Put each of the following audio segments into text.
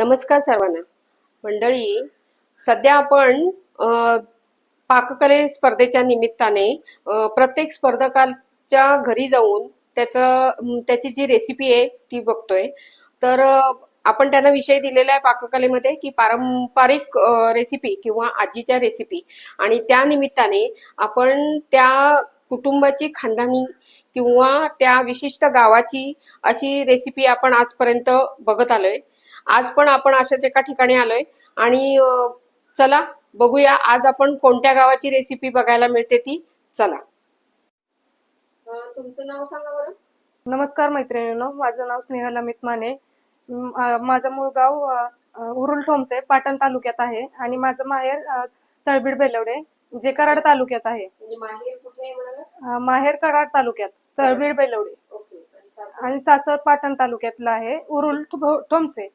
नमस्कार सर्वांना. मंडळी सध्या आपण पाककले स्पर्धेच्या निमित्ताने प्रत्येक स्पर्धकाच्या घरी जाऊन त्याचं त्याची जी रेसिपी आहे ती बघतोय. तर आपण त्यांना विषय दिलेला आहे पाककलेमध्ये की पारंपरिक रेसिपी किंवा आजीच्या रेसिपी आणि त्या निमित्ताने आपण त्या कुटुंबाची खानदानी किंवा त्या विशिष्ट गावाची अशी रेसिपी आपण आजपर्यंत बघत आलोय. आज पण आपण अशाच एका ठिकाणी आलोय. आणि चला बघूया आज आपण कोणत्या गावाची रेसिपी बघायला मिळते ती. चला. तुमचं नाव सांगा बरं. नमस्कार मैत्रिणींनो माझं नाव स्नेहल अमित माने. माझं मूळ गाव उरुल ठोंबसे पाटण तालुक्यात आहे. आणि माझं माहेर तळबीड बेलवडे जे कराड तालुक्यात आहे. म्हणजे माहेर कराड तालुक्यात तळबीड बेलवडे. आणि सासर? पाटण तालुक्यातलं आहे उरुल ठो- ठोंबसे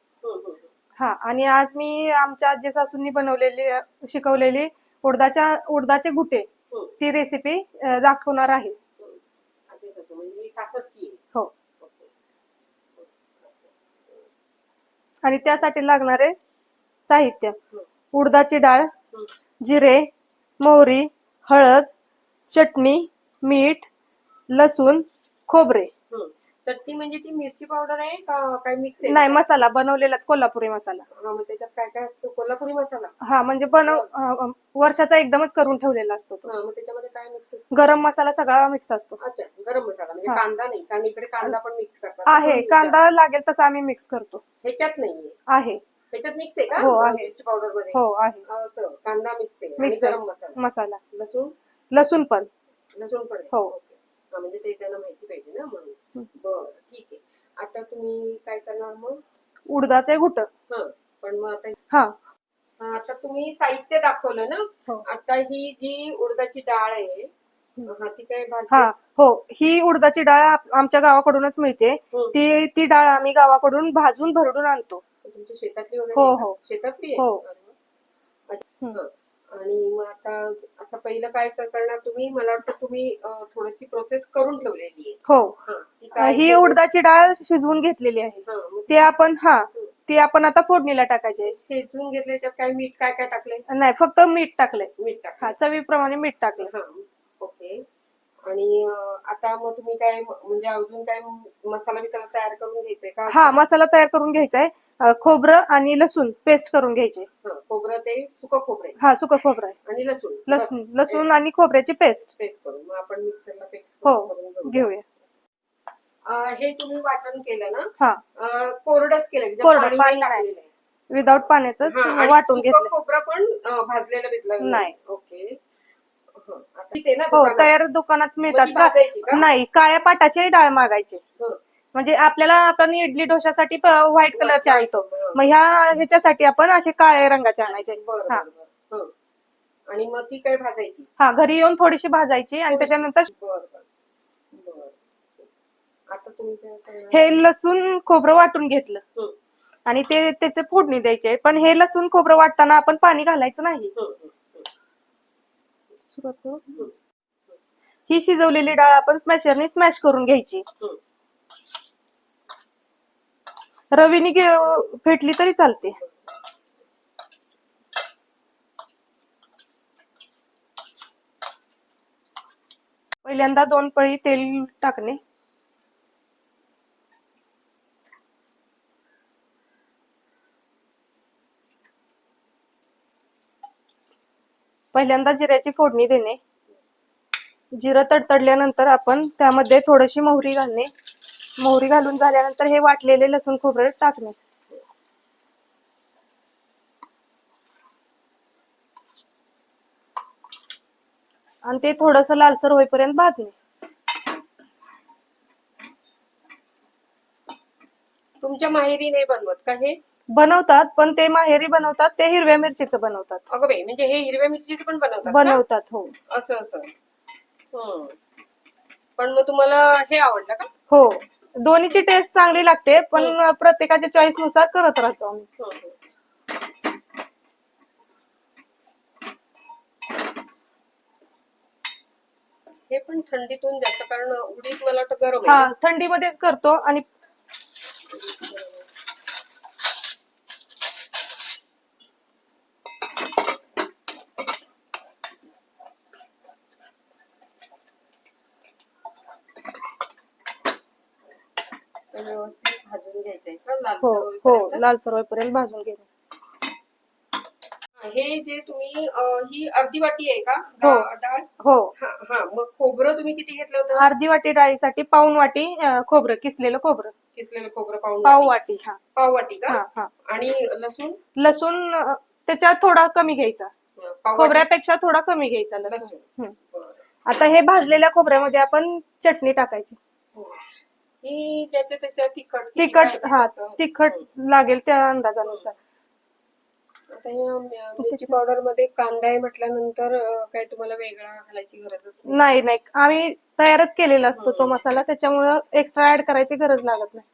हं, आणि आज मी आमच्या आजी सासूंनी बनवलेली शिकवलेली उडदाच्या उडदाचे घुटे. हं, ती रेसिपी दाखवणार आहे. हं. म्हणजे ही. आणि त्यासाठी लागणारे साहित्य. हं, उडदाची डाळ. जिरे मोहरी हळद चटणी मीठ लसूण खोबरे. चटणी म्हणजे ती मिरची पावडर आहे का काय मिक्स आहे? नाही मसाला बनवलेलाच कोल्हापुरी मसाला. हा मग त्याच्यात काय काय असतं? कोल्हापुरी मसाला? हा म्हणजे बनव अ, वर्षाचा एकदमच करून ठेवलेला असतो तो. हा मग त्याच्यामध्ये काय मिक्स गरम मसाला सगळा मिक्स असतो. अच्छा गरम मसाला म्हणजे हा. कांदा नाही कारण इकडे कांदा पण मिक्स करतात. आहे कांदा लागेल तसा आम्ही मिक्स करतो. ह्याच्यात नाहीये? आहे. ह्याच्यात मिक्स आहे का? हो, आहे. मिरची पावडरमध्ये हो आहे. असं कांदा मिक्स आहे आणि मिक्स. गरम मसाला. मसाला. लसूण? लसूण पण. लसूण पण? हो. ओके. हा, म्हणजे ते त्यांना माहिती पाहिजे ना म्हणून. बर ठीक आहे आता तुम्ही काय करणार मग उडदाचे घुट हा पण मग आता हा हा, आता तुम्ही साहित्य दाखवलं ना हो. आता ही जी उडदाची डाळ आहे हा ती काय भाजी हा हो ही उडदाची डाळ आप- आमच्या गावाकडूनच मिळते हं. ती ती डाळ आम्ही गावाकडून भाजून भरडून आणतो तुमच्या शेतातली वगैरे हो, आहे का? हो. शेतातली आहे हो. अरे वा. अच्छा, हं. आणि मग आता आता पहिलं काय कर- करणार तुम्ही? मला वाटतं तुम्ही थोडीशी प्रोसेस करून ठेवलेली आहे. हो. हं. ही उडदाची डाळ शिजवून घेतलेली आहे. हं, ते आपण हा ते आपण आता फोडणीला टाकायचे शिजवून घेतल्याच्यात काय मीठ काय काय टाकलंय? नाही फक्त मीठ टाकलंय. मीठ टाक हा चवीप्रमाणे मीठ टाकलं ओके. आणि आता मग तुम्ही काय म्हणजे अजून काय मसाला बिसाला तयार करून घ्यायचंय का? हा मसाला तयार करून घ्यायचाय. अं, खोबरं आणि लसूण पेस्ट करून घ्यायचे. हं, खोबरं ते सुकं खोबरं आहे. हा सुकं खोबरं आहे. आणि लसूण. लसूण लसूण. आणि खोबऱ्याची पेस्ट. पेस्ट करून. मग आपण मिक्सरला पेस्ट हो करून घेऊ. घेऊया. अं, हे तुम्ही वाटण केलं ना? हा. अं, कोरडंच केलं म्हणजे कोरडं, पाणी पाणी नाही. नाही. टाकलेलं आहे. विदाऊट पाण्याच हा, आणि वाटून सुकं घेतलं खोबरं पण अं, भाजलेलं घेतलं नाही. ओके. हं, हो. तयार दुकानात मिळतात का? नाही काळ्या पाटाची डाळ मागायची हं. म्हणजे आपल्याला आपण इडली डोशासाठी व्हाईट कलरचे आणतो हं. मग ह्या ह्याच्यासाठी आपण असे काळ्या रंगाचे आणायचे हा हं. आणि मग ती काय भाजायची हा घरी येऊन थोडीशी भाजायची आणि त्याच्यानंतर? हे लसूण खोबरं वाटून घेतलं हं, आणि ते त्याचे फोडणी द्यायचे पण हे लसूण खोबरं वाटताना आपण पाणी घालायचं नाही हं, हं, हं. सुरुवात ही शिजवलेली डाळ आपण स्मॅशरने स्मॅश करून घ्यायची. रवीने फेटली तरी चालते. पहिल्यांदा दोन पळी तेल टाकणे. पहिल्यांदा जिऱ्याची फोडणी देणे. जिरं तडतडल्यानंतर आपण त्यामध्ये थोडीशी मोहरी घालणे. मोहरी घालून झाल्यानंतर हे वाटलेले लसूण खोबरं टाकणे. आणि ते थोडस लालसर होईपर्यंत भाजणे. तुमच्या माहेरी नाही बनवत का हे? बनवतात पण ते माहेरी बनवतात ते हिरव्या मिरचीचं बनवतात अगं बाई म्हणजे हे हिरव्या मिरचीचं पण बनवतात का? बनवतात हो असं असं हं. पण मग तुम्हाला हे आवडलं का हो दोन्हीची टेस्ट चांगली लागते पण प्रत्येकाच्या चॉईसनुसार करत राहतो आम्ही हं, हं. हे पण थंडीतून जास्त कारण उडीद मला वाटतं गरम आहे हा? थंडीमध्येच करतो आणि ते व्यवस्थित भाजून घ्यायचंय का लाल हो हो? लालसर होईपर्यंत भाजून घेणे हे जे तुम्ही अं, ही अर्धी वाटी आहे का? हो. डा- डाळ? हो. हा हा मग खोबरं तुम्ही किती घेतलं होतं? अर्धी वाटी डाळीसाठी पाऊन वाटी अं, खोबरं किसलेलं खोबरं. किसलेलं खोबरं पाऊन पाव वाटी. वाटी हा. पाव वाटी का? हा हा. आणि लसूण? लसूण अं, त्याच्यात थोडा कमी घ्यायचा. अं, पाव वाटी? खोबऱ्यापेक्षा थोडा कमी घ्यायचा लसूण. लसूण. हम्म. बरं. आता हे भाजलेल्या खोबऱ्यामध्ये आपण चटणी टाकायची. हो. ही ज्याच्या त्याच्या तिखट किती तिखट पाहिजे हा. तिखट. लागेल त्या अंदाजानुसार. आता या म- मिरची पावडरमध्ये कांदा आहे म्हटल्यानंतर अं, काही तुम्हाला वेगळा घालायची गरजच नाही. नाही नाही. आम्ही तयारच केलेला असतो तो मसाला त्याच्यामुळं एक्स्ट्रा ऍड करायची गरज लागत नाही.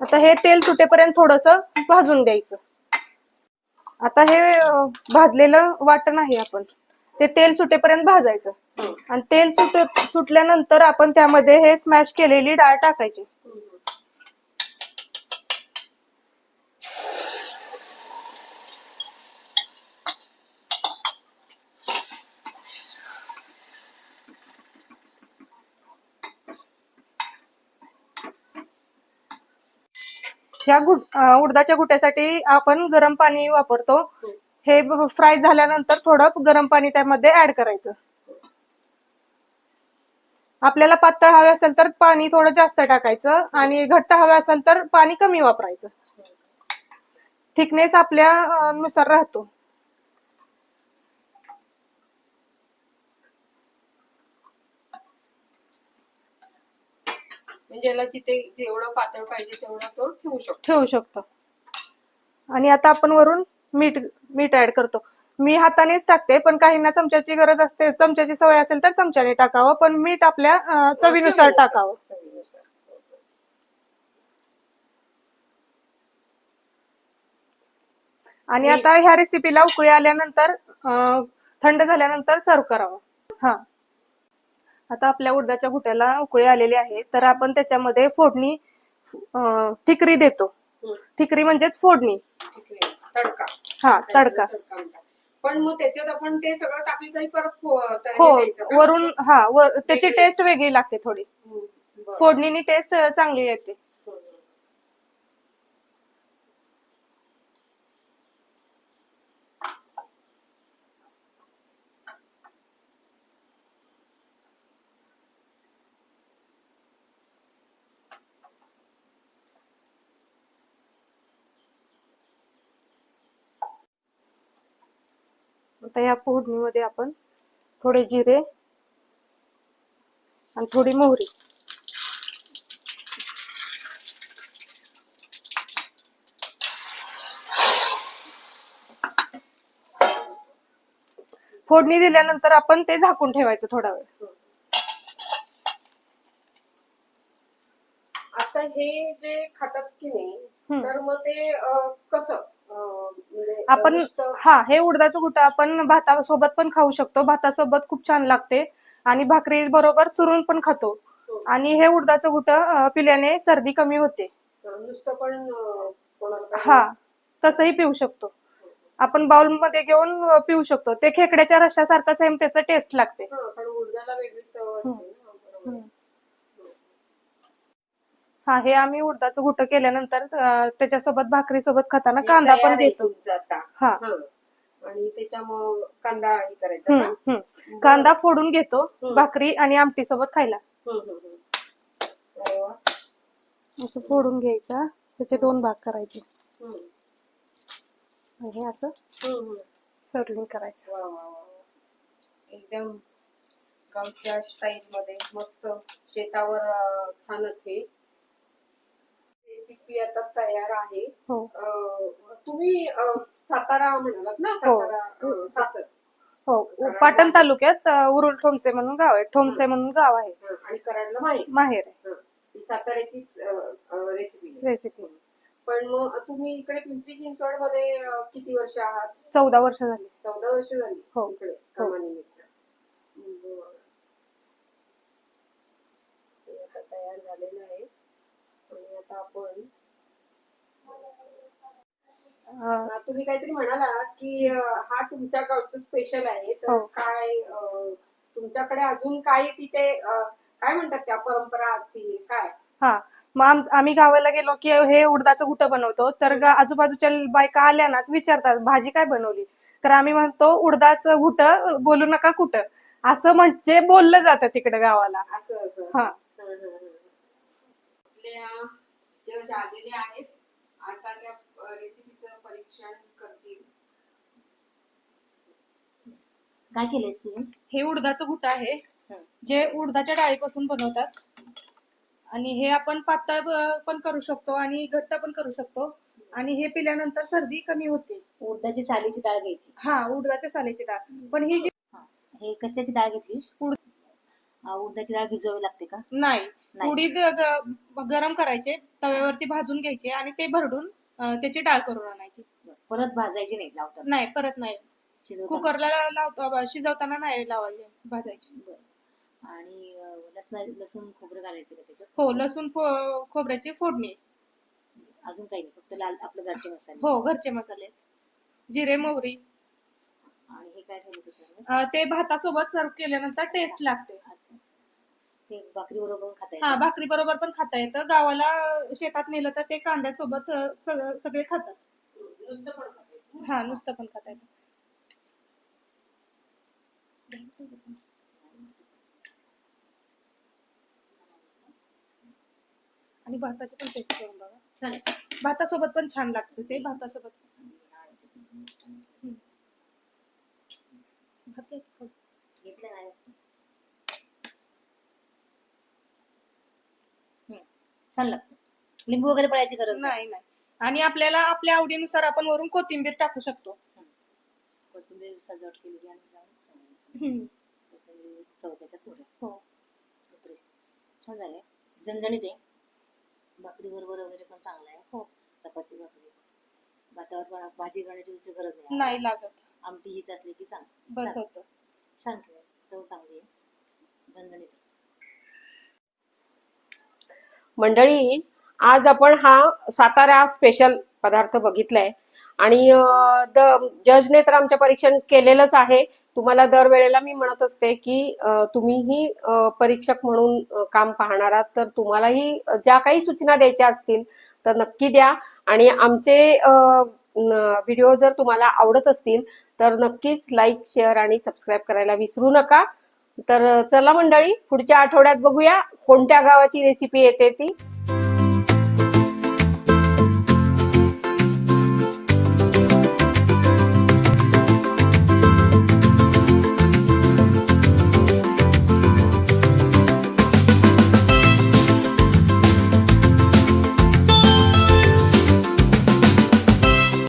आता हे तेल सुटेपर्यंत थोडस भाजून द्यायचं. आता हे अं, भाजलेलं वाटण आहे आपण. ते तेल सुटेपर्यंत भाजायचं. आणि तेल सुट सुटल्यानंतर आपण त्यामध्ये हे स्मॅश केलेली डाळ टाकायची. ह्या गुड उडदाच्या गुट्यासाठी आपण गरम पाणी वापरतो. हे फ्राय झाल्यानंतर थोडं गरम पाणी त्यामध्ये ऍड करायचं. आपल्याला पातळ हवे असेल तर पाणी थोडं जास्त टाकायचं आणि घट्ट हवे असेल तर पाणी कमी वापरायचं. थिकनेस आपल्या नुसार राहतो. म्हणजे याला जिथे जेवढं पातळ पाहिजे तेवढं तो ठेवू शकतो. ठेवू शकतो. आणि आता आपण वरून मीठ मीठ ऍड करतो. मी हातानेच टाकते पण काहींना चमच्याची गरज असते चमच्याची सवय असेल तर चमच्याने टाकावं पण मीठ आपल्या अं, चवीनुसार टाकावं. चवीनुसार. आणि आता ह्या रेसिपीला उकळी आल्यानंतर अं, थंड झाल्यानंतर सर्व करावं. हा. आता आपल्या उडदाच्या घुट्याला उकळी आलेली आहे तर आपण त्याच्यामध्ये फोडणी ठिकरी देतो. ठिकरी म्हणजेच फोडणी. तडका हा तडका म्हणतात. पण मग त्याच्यात आपण ते सगळं टाकली तरी परत हे? वरून हा वर त्याची. टेस्ट वेगळी लागते थोडी. फोडणीनी टेस्ट चांगली येते आता या फोडणीमध्ये आपण थोडे जिरे आणि थोडी मोहरी. फोडणी दिल्यानंतर आपण ते झाकून ठेवायचं थोडा वेळ. आता हे जे खातात की नाही. तर मग ते कसं? आपण नुसतं- हा हे उडदाचं कुठं आपण भातासोबत पण खाऊ शकतो. भातासोबत खूप छान लागते. आणि भाकरी बरोबर चुरून पण खातो. हो. आणि हे उडदाचं गुटं पिल्याने सर्दी कमी होते. हा तसंही पिऊ शकतो. आपण बाउलमध्ये घेऊन पिऊ शकतो. ते खेकड्याच्या रश्यासारखं सेम त्याचं टेस्ट लागते. हा. हा आम्ही उडदाचं गुटं केल्यानंतर त्याच्यासोबत भाकरी सोबत खाताना कांदा पण तुमचं आता हा. आणि त्याच्यामुळं कांदा हे करायचा हम्म, का? हम्म. कांदा फोडून घेतो. भाकरी आणि आमटी सोबत खायला हम्म, हम्म, हम्म. अरे वा. असं फोडून घ्यायचा त्याचे दोन भाग करायचे हम्म, आणि हे असं हम्म, हम्म. सर्विंग करायचं वा, वा, वा, वा. एकदम गावच्या स्टाईल मध्ये मस्त शेतावर अं, छानच हे रेसिपी आता तयार आहे. हो. अं, तुम्ही अं, सातारा म्हणालात ना हो. सातारा अं, सासर. हो. पाटण तालुक्यात अ, उरुल ठोमसे म्हणून गाव आहे. ठोमसे म्हणून गाव आहे. हं, आणि कराडला माहीत माहेर आहे. ही साताऱ्याची रेसिपी रेसिपी पण मग तुम्ही इकडे पिंपरी चिंचवडमध्ये किती वर्ष आहात? चौदा वर्ष झाली. चौदा वर्ष झाली हो. इकडे हो. कामानिमित्त. बरं. ते आता तयार झालेलं आहे. आता आपण तुम्ही काहीतरी म्हणाला की हा तुमच्या गावचं स्पेशल आहे. तर हो. काय तुमच्याकडे अजून काही तिथे काय म्हणतात त्या परंपरा असतील काय? हा. मग आम- आम्ही गावाला गेलो की हे उडदाचं घुटं बनवतो. तर आजूबाजूच्या बायका आल्या ना विचारतात भाजी काय बनवली? तर आम्ही म्हणतो उडदाचं घुटं बोलू नका कुठं. असं म्हणजे बोललं जातं तिकडे गावाला. असं असं. हा. जज आलेले आहेत आता त्या रेसिपीचं परीक्षण करतील. काय केलंयस तू? हे उडदाचं घुटं आहे. हं. जे उडदाच्या डाळीपासून बनवतात. आणि हे आपण पातळ पण करू शकतो आणि घट्ट पण करू शकतो. आणि हे पिल्यानंतर सर्दी कमी होते. उडदाची सालीची डाळ घ्यायची. हा उडदाच्या सालीची डाळ. पण ही जी हा. कशाची डाळ घेतली? उड- उडदाची डाळ भिजवावी लागते का? नाही. नाही. उडीद ग- गरम करायचे तव्यावरती भाजून घ्यायचे आणि ते भरडून अं, त्याची डाळ करून आणायची. परत भाजायची नाही लावताना? नाही परत नाही. शिजवताना? कुकरला लावतो शिजवताना नाही लावायचे भाजायचे. बरं. आणि अं, लसणा लसूण खोबरं घालायचं का त्याच्यात? हो लसूण फो- खोबऱ्याची फोडणी. अजून काही नाही फक्त लाल आपलं घरचे मसाले. हो घरचे मसाले जिरे मोहरी. आणि हे काय ठेवलं त्याच्यावर अं, ते भातासोबत सर्व केल्यानंतर टेस्ट लागते. अच्छा अच्छा. ते भाकरी बरोबर खाता हा येतं भाकरी बरोबर पण खाता येतं. गावाला शेतात नेलं तर ते कांद्यासोबत अं, सग- सगळे खातात. नुसतं पण खाते हा नुसतं पण खाता येतं. आणि भाताची पण टेस्ट करून बघा. छान आहे. भातासोबत पण छान लागतं ते भातासोबत भात एक खाऊ. घेतलं नाही. छान लागतं लिंबू वगैरे पडायची गरज नाही. नाही आणि आपल्याला आपल्या आवडीनुसार आपण वरून कोथिंबीर टाकू शकतो. कोथिंबीर सजावट केली की आणि जाऊन. कोथिंबीर त्याच्यात उडेल हो. छान झालंय झणझणीत आहे. भाकरी बरोबर वगैरे पण चांगला आहे. हो. चपाती भाकरी. भातावर पण भाजी करण्याची दुसरी गरज नाही लागत. आमटी हीच असली की चांग बस छान होतं छान केलं. चव चांगली आहे. झणझणीत. आहे मंडळी आज आपण हा सातारा स्पेशल पदार्थ बघितलाय. आणि अं, द जजने तर आमच्या परीक्षण केलेलंच आहे. तुम्हाला दरवेळेला मी म्हणत असते की अं, तुम्हीही अं, परीक्षक म्हणून अं, काम पाहणार आहात. तर तुम्हालाही ज्या काही सूचना द्यायच्या असतील तर नक्की द्या. आणि आमचे व्हिडिओ जर तुम्हाला आवडत असतील तर नक्कीच लाईक शेअर आणि सबस्क्राईब करायला विसरू नका. तर चला मंडळी पुढच्या आठवड्यात बघूया कोणत्या गावाची रेसिपी येते ती.